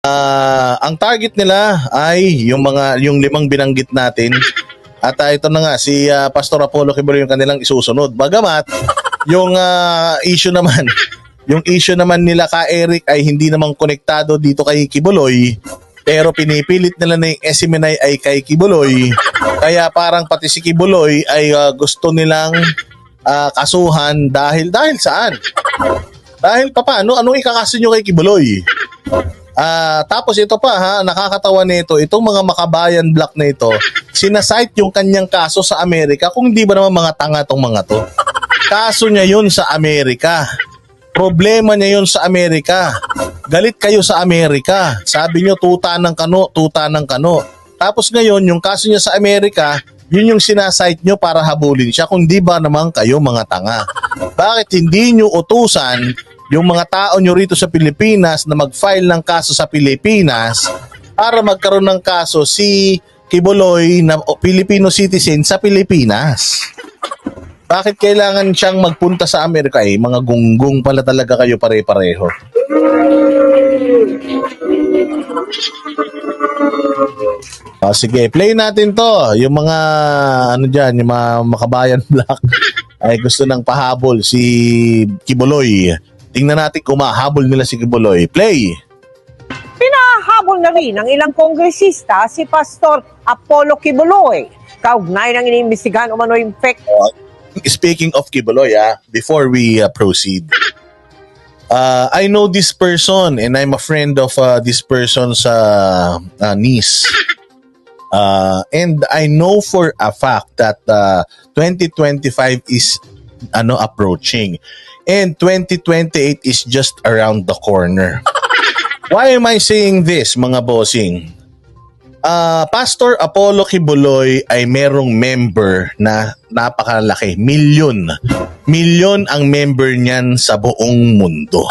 Ah, ang target nila ay yung mga yung limang binanggit natin. At ah, ito na nga si ah, Pastor Apollo Kibuloy yung kanilang isusunod. Bagamat yung ah, issue naman yung issue naman nila ka Eric ay hindi namang konektado dito kay Kibuloy pero pinipilit nila na yung Esimenay ay kay Kibuloy kaya parang pati si Kibuloy ay ah, gusto nilang ah, kasuhan dahil dahil saan? Dahil pa paano? Anong ikakaso nyo kay Kibuloy? Ah, tapos ito pa ha, nakakatawa nito, itong mga makabayan black na ito, sinasite yung kanyang kaso sa Amerika kung di ba naman mga tanga tong mga to. Kaso niya yun sa Amerika. Problema niya yun sa Amerika. Galit kayo sa Amerika. Sabi niyo tuta ng kano, tuta ng kano. Tapos ngayon, yung kaso niya sa Amerika, yun yung sinasite nyo para habulin siya kung di ba naman kayo mga tanga. Bakit hindi nyo utusan yung mga tao nyo rito sa Pilipinas na mag-file ng kaso sa Pilipinas para magkaroon ng kaso si Kibuloy na Filipino citizen sa Pilipinas? Bakit kailangan siyang magpunta sa Amerika? Eh, mga gunggong pala talaga kayo pare-pareho. Ah, sige, play natin to. Yung mga, ano dyan, yung mga makabayan black ay gusto nang pahabol si Kibuloy. Tingnan natin kung mahabol nila si Kibuloy. Play! Pinahabol na rin ng ilang kongresista si Pastor Apollo Kibuloy. Kaugnay ng iniimbestigahan umano yung fake Speaking of Kibuloy, ah, before we uh, proceed, uh, I know this person and I'm a friend of uh, this person's uh, uh, niece. Uh, and I know for a fact that uh, 2025 is ano approaching and 2028 is just around the corner. Why am I saying this, mga bossing? Ah, Pastor Apollo Kibuloy ay merong member na napakalaki, milyon. Milyon ang member niyan sa buong mundo.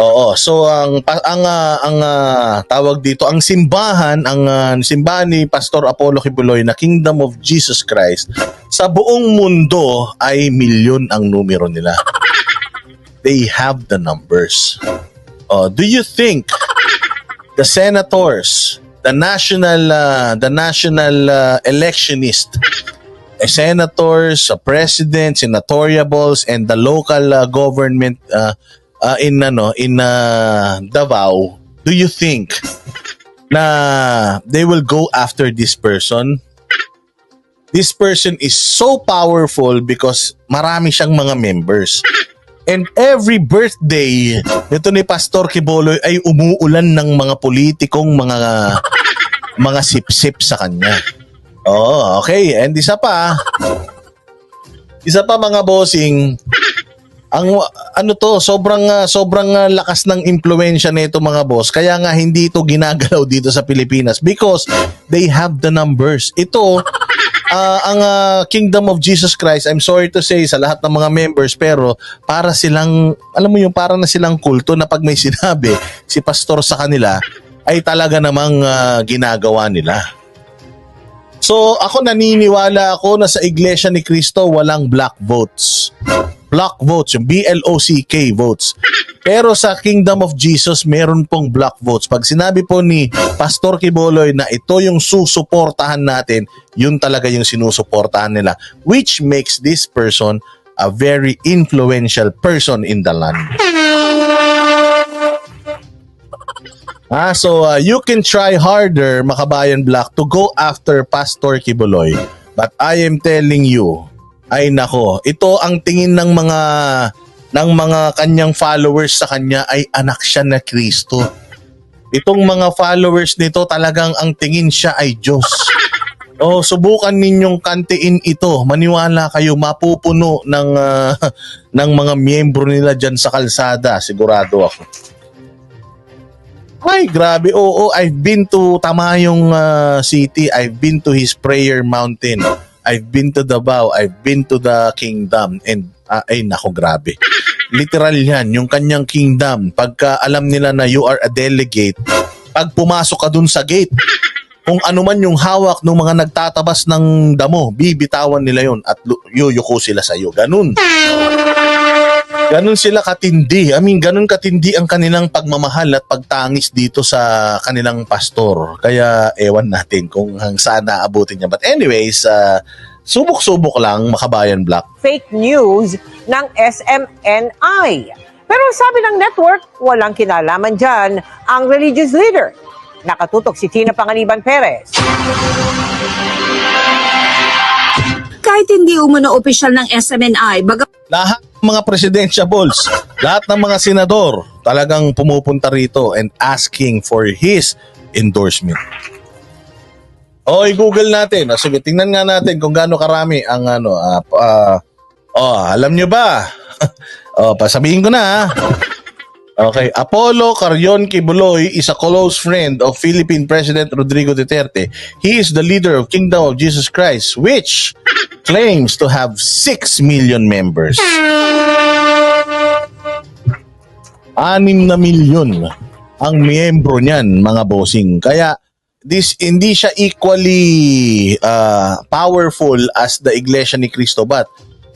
Oo, so ang ang ah, ang ah, tawag dito, ang simbahan, ang ah, simbahan ni Pastor Apollo Kibuloy na Kingdom of Jesus Christ sa buong mundo ay milyon ang numero nila. They have the numbers. Oh, do you think the senators, the national uh, the national uh, electionist, eh, senators, uh, presidents, senatoriables and the local uh, government uh, uh, in ano in uh, Davao, do you think na they will go after this person? This person is so powerful because marami siyang mga members. And every birthday nito ni Pastor Kiboloy ay umuulan ng mga politikong mga mga sip-sip sa kanya. Oo, okay. And isa pa, isa pa mga bossing, ang ano to, sobrang ah, sobrang ah, lakas ng impluwensya nito mga boss. Kaya nga hindi ito ginagalaw dito sa Pilipinas because they have the numbers. Ito ah, ang ah, Kingdom of Jesus Christ, I'm sorry to say sa lahat ng mga members pero para silang alam mo yung para na silang kulto na pag may sinabi si pastor sa kanila ay talaga namang ah, ginagawa nila. So ako naniniwala ako na sa Iglesia ni Cristo walang black votes. Black votes, yung B-L-O-C-K votes. Pero sa Kingdom of Jesus, meron pong black votes. Pag sinabi po ni Pastor Kiboloy na ito yung susuportahan natin, yun talaga yung sinusuportahan nila. Which makes this person a very influential person in the land. Ah, so uh, you can try harder, Makabayan Black, to go after Pastor Kibuloy. But I am telling you, ay nako, ito ang tingin ng mga ng mga kanyang followers sa kanya ay anak siya na Kristo. Itong mga followers nito talagang ang tingin siya ay Diyos. Oh, subukan ninyong kantiin ito. Maniwala kayo mapupuno ng ah, ng mga miyembro nila diyan sa kalsada, sigurado ako. Ay, grabe. Oo, I've been to Tamayong ah, City. I've been to his prayer mountain. I've been to Davao. I've been to the kingdom. And, ah, ay, nako, grabe. Literal yan, yung kanyang kingdom. Pagka alam nila na you are a delegate, pag pumasok ka dun sa gate, kung ano man yung hawak ng mga nagtatabas ng damo, bibitawan nila yun at yuyuko sila sa iyo. Ganun. Ganun sila katindi. I mean, ganun katindi ang kanilang pagmamahal at pagtangis dito sa kanilang pastor. Kaya ewan natin kung hang saan naabutin niya. But anyways, uh, subok-subok lang, Makabayan Black. fake news ng SMNI. Pero sabi ng network, walang kinalaman dyan ang religious leader. Nakatutok si Tina Panganiban Perez. Kahit hindi umano opisyal ng SMNI, baga Lahat mga presidentiables, lahat ng mga senador, talagang pumupunta rito and asking for his endorsement. O, i-google natin. O, sige, tingnan nga natin kung gaano karami ang ano, ah, ah, oh, alam nyo ba? oh, pasabihin ko na ha. Okay, Apollo Carrion Kibuloy is a close friend of Philippine President Rodrigo Duterte. He is the leader of Kingdom of Jesus Christ, which claims to have 6 million members. Anim na milyon ang miyembro niyan, mga bossing. Kaya this hindi siya equally uh, powerful as the Iglesia ni Cristo but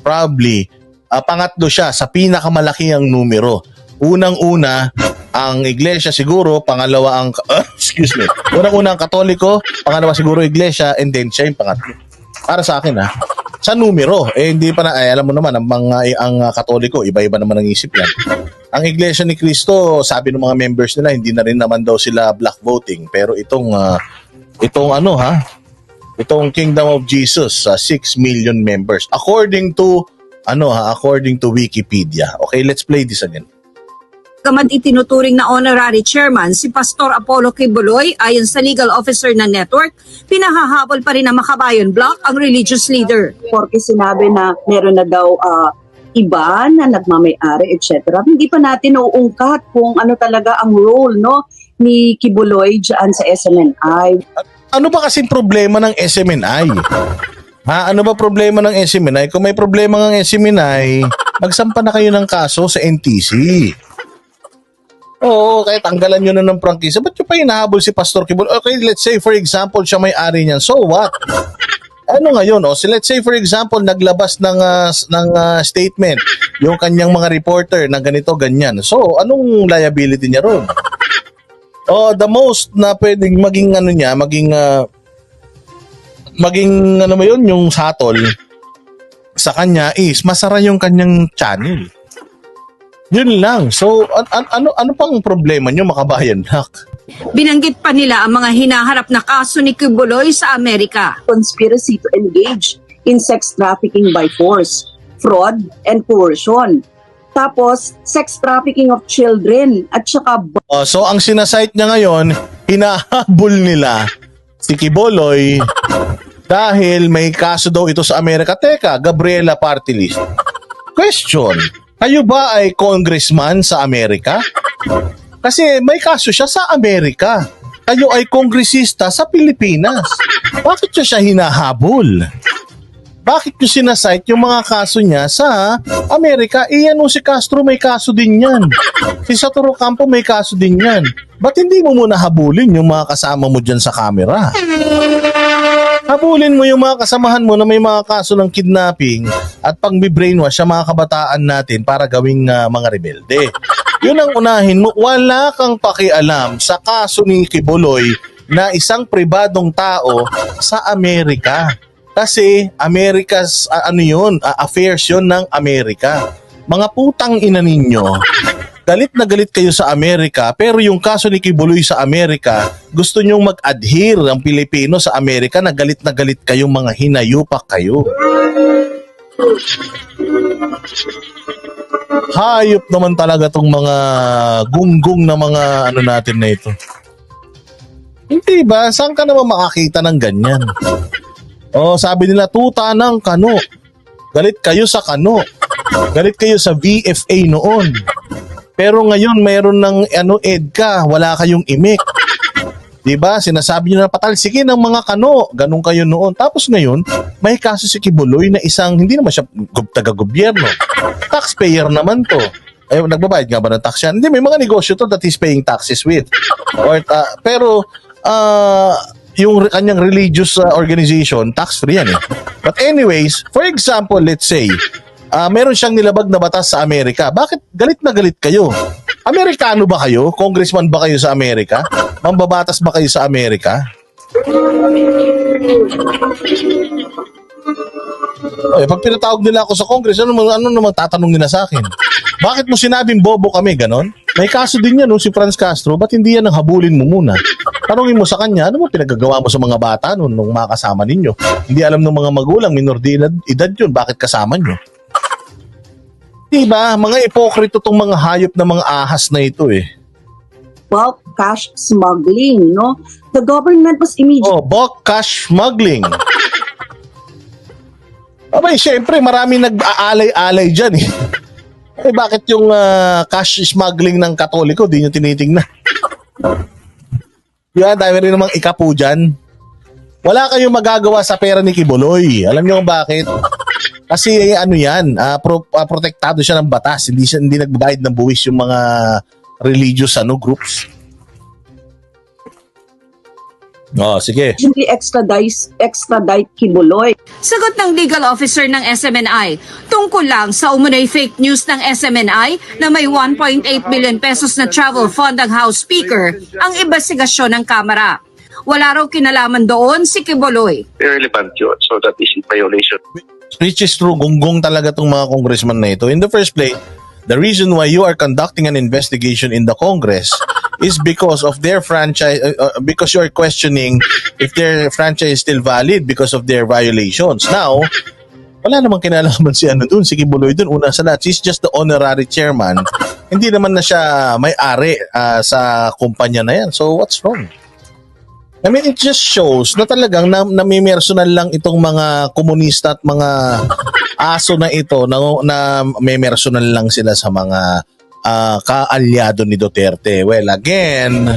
probably uh, pangatlo siya sa pinakamalaki ang numero. Unang-una ang iglesia siguro, pangalawa ang uh, excuse me. Unang-una ang Katoliko, pangalawa siguro iglesia and then siya yung pangatlo. Para sa akin ha. Sa numero, eh hindi pa na eh, alam mo naman ang mga ang uh, Katoliko, iba-iba naman ang isip yan. Ang Iglesia ni Cristo, sabi ng mga members nila, hindi na rin naman daw sila black voting. Pero itong uh, itong ano ha, itong Kingdom of Jesus, uh, 6 million members. According to ano ha, according to Wikipedia. Okay, let's play this again. Bagamat itinuturing na honorary chairman si Pastor Apollo Kibuloy ayon sa legal officer ng network, pinahahabol pa rin ng Makabayan Block ang religious leader. Porque sinabi na meron na daw ah, iba na nagmamayari, etc. Hindi pa natin nauungkat kung ano talaga ang role no ni Kibuloy dyan sa SMNI. Ano ba kasing problema ng SMNI? Ha, ano ba problema ng SMNI? Kung may problema ng SMNI, magsampa na kayo ng kaso sa NTC. Oo, kaya tanggalan nyo na ng prangkisa. Ba't nyo pa hinahabol si Pastor Kibul? Okay, let's say for example, siya may-ari niyan. So what? Ano ngayon? Oh, so let's say for example, naglabas ng, s- ng ah, statement yung kanyang mga reporter na ganito, ganyan. So, anong liability niya ron? Oh, the most na pwedeng maging ano niya, maging ah, maging ano mo yun, yung satol sa kanya is masara yung kanyang channel. Yun lang. So, an- an- ano ano pang problema nyo, makabayan black? Binanggit pa nila ang mga hinaharap na kaso ni Kibuloy sa Amerika. Conspiracy to engage in sex trafficking by force, fraud, and coercion. Tapos, sex trafficking of children at saka Oh, so, ang sinasite niya ngayon, hinahabol nila si Kiboloy dahil may kaso daw ito sa Amerika. Teka, Gabriela Party List. Question, kayo ba ay congressman sa Amerika? Kasi may kaso siya sa Amerika. Kayo ay kongresista sa Pilipinas. Bakit siya hinahabol? Bakit niyo sinasite yung mga kaso niya sa Amerika? Eh, ano si Castro may kaso din yan. Si Saturo Campo may kaso din yan. Ba't hindi mo muna habulin yung mga kasama mo dyan sa camera? Habulin mo yung mga kasamahan mo na may mga kaso ng kidnapping at pang-brainwash sa mga kabataan natin para gawing ah, mga rebelde. Yun ang unahin mo. Wala kang pakialam sa kaso ni Kibuloy na isang pribadong tao sa Amerika. Kasi America's, ah, ano yun, ah, affairs yun ng Amerika. Mga putang ina ninyo, galit na galit kayo sa Amerika, pero yung kaso ni Kibuloy sa Amerika, gusto nyong mag-adhere ang Pilipino sa Amerika na galit na galit kayong mga hinayupak kayo. Hayop naman talaga tong mga gunggong na mga ano natin na ito. Hindi ba? Saan ka naman makakita ng ganyan? Oh, sabi nila tuta ng kano. Galit kayo sa kano. Galit kayo sa VFA noon. Pero ngayon mayroon ng ano EDCA, wala kayong imik. 'Di ba? Sinasabi niyo na patalsikin ng mga kano. Ganun kayo noon. Tapos ngayon, may kaso si Kibuloy na isang hindi naman siya taga-gobyerno. Taxpayer naman 'to. Eh, nagbabayad nga ba ng tax yan? Hindi, may mga negosyo to that he's paying taxes with. Or, uh, pero, ah, yung kanyang religious uh, organization, tax-free yan eh. But anyways, for example, let's say, ah, meron siyang nilabag na batas sa Amerika. Bakit galit na galit kayo? Amerikano ba kayo? Congressman ba kayo sa Amerika? Mambabatas ba kayo sa Amerika? Oy, pag pinatawag nila ako sa Congress, ano, ano naman tatanong nila sa akin? Bakit mo sinabing bobo kami, ganon? May kaso din yan, no, si Franz Castro. Ba't hindi yan ang habulin mo muna? Tanungin mo sa kanya, ano mo pinagagawa mo sa mga bata noon nung makasama ninyo? Hindi alam ng mga magulang, minor de edad, edad yun, bakit kasama nyo? Diba? Mga ipokrito tong mga hayop na mga ahas na ito eh. bulk cash smuggling, no? The government was immediately Oh, bulk cash smuggling. Abay, syempre, marami nag-aalay-alay dyan eh. Eh, bakit yung ah, cash smuggling ng katoliko, di nyo tinitingnan? Ba, dami rin namang ikapu dyan. Wala kayong magagawa sa pera ni Kibuloy. Alam nyo kung bakit? Kasi ano yan, ah, pro- ah, protektado siya ng batas. Hindi, siya, hindi nagbabayad ng buwis yung mga religious ano, groups. Oh, sige. extradite, extradite Kibuloy. Sagot ng legal officer ng SMNI, tungkol lang sa umunoy fake news ng SMNI na may 1.8 billion pesos na travel fund ang House Speaker ang investigasyon ng Kamara. Wala raw kinalaman doon si Kibuloy. irrelevant yun. So that is in violation. Which is true, gunggong talaga tong mga congressman na ito. In the first place, the reason why you are conducting an investigation in the Congress is because of their franchise, uh, uh, because you are questioning if their franchise is still valid because of their violations. Now, wala namang kinalaman si ano dun, si Kibuloy dun. Una sa lahat, she's just the honorary chairman. Hindi naman na siya may-ari ah, sa kumpanya na yan. So, what's wrong? I mean, it just shows na talagang na, namimersonal lang itong mga komunista at mga aso na ito na, na memersonal lang sila sa mga ah, kaalyado ni Duterte. Well, again,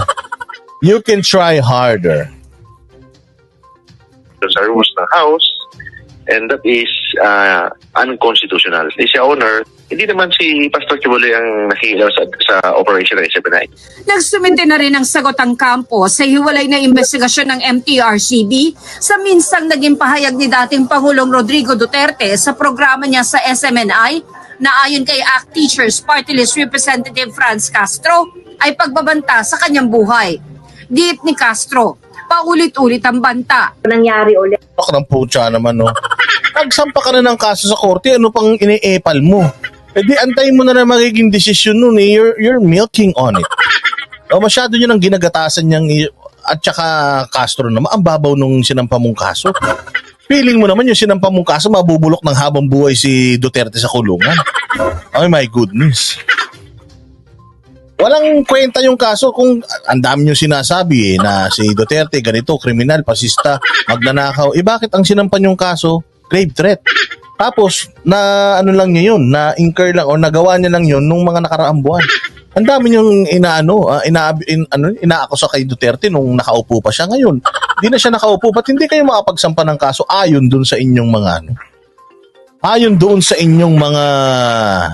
you can try harder. Those are rules ng House and that is uh, unconstitutional. Siya owner, hindi naman si Pastor Kibuloy ang nakikilaw sa, sa operation ng SMNI. Nagsumite na rin ang sagot ang kampo sa hiwalay na investigasyon ng MTRCB sa minsang naging pahayag ni dating Pangulong Rodrigo Duterte sa programa niya sa SMNI na ayon kay ACT Teachers Party List Representative Franz Castro ay pagbabanta sa kanyang buhay. Diit ni Castro, paulit-ulit ang banta. nangyari ulit. Pak ng putya naman, no? Nagsampa ka na ng kaso sa korte, ano pang iniepal mo? E di, antayin mo na na magiging desisyon nun eh. You're, you're milking on it. O masyado nyo nang ginagatasan niyang at saka Castro naman, ang babaw nung sinampa mong kaso. Feeling mo naman yung sinampa mong kaso, mabubulok ng habang buhay si Duterte sa kulungan. Oh my goodness. Walang kwenta yung kaso kung ang dami yung sinasabi eh, na si Duterte ganito, kriminal, pasista, magnanakaw. Eh bakit ang sinampan yung kaso? Grave threat. Tapos, na ano lang niya yun, na incur lang o nagawa niya lang yun nung mga nakaraang buwan. Ang dami niyong inaano, uh, ina, in, ano, inaakusa kay Duterte nung nakaupo pa siya ngayon. Hindi na siya nakaupo. Ba't hindi kayo makapagsampa ng kaso ayon dun sa inyong mga ano? Ayon doon sa inyong mga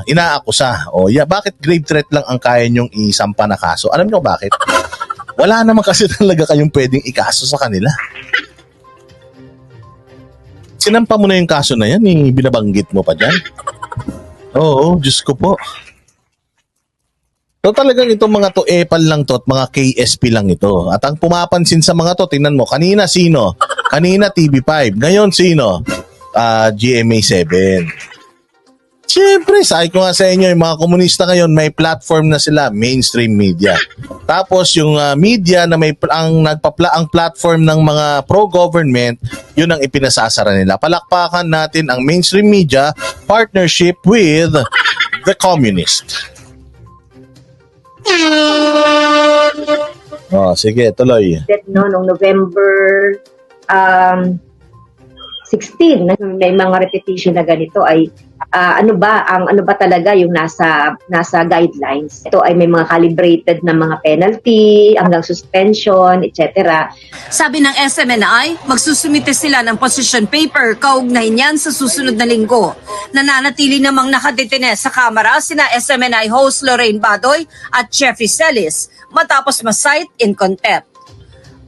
inaakusa. O ya, bakit grave threat lang ang kaya niyong isampa na kaso? Alam niyo bakit? Wala naman kasi talaga kayong pwedeng ikaso sa kanila. Sinampa mo na yung kaso na yan, eh, binabanggit mo pa dyan. Oo, Diyos ko po. So talagang itong mga to epal lang to at mga KSP lang ito. At ang pumapansin sa mga to, tingnan mo, kanina sino? Kanina TV5. Ngayon sino? Ah, GMA7. Siyempre, sabi ko nga sa inyo, yung mga komunista ngayon, may platform na sila, mainstream media. Tapos yung ah, media na may ang nagpapla ang platform ng mga pro-government, yun ang ipinasasara nila. Palakpakan natin ang mainstream media partnership with the communist. Oh, sige, tuloy. No, noong November um, 16, na may mga repetition na ganito ay ah, ano ba ang ano ba talaga yung nasa nasa guidelines. Ito ay may mga calibrated na mga penalty, hanggang suspension, etc. Sabi ng SMNI, magsusumite sila ng position paper kaugnay niyan sa susunod na linggo. Nananatili namang nakadetine sa kamera sina SMNI host Lorraine Badoy at Jeffrey Celis matapos ma-cite in contempt.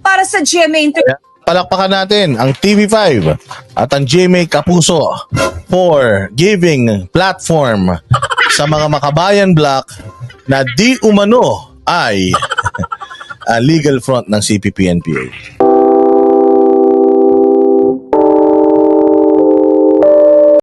Para sa GMA Inter- palakpakan natin ang TV5 at ang GMA Kapuso for giving platform sa mga makabayan block na di umano ay ah, legal front ng CPP-NPA.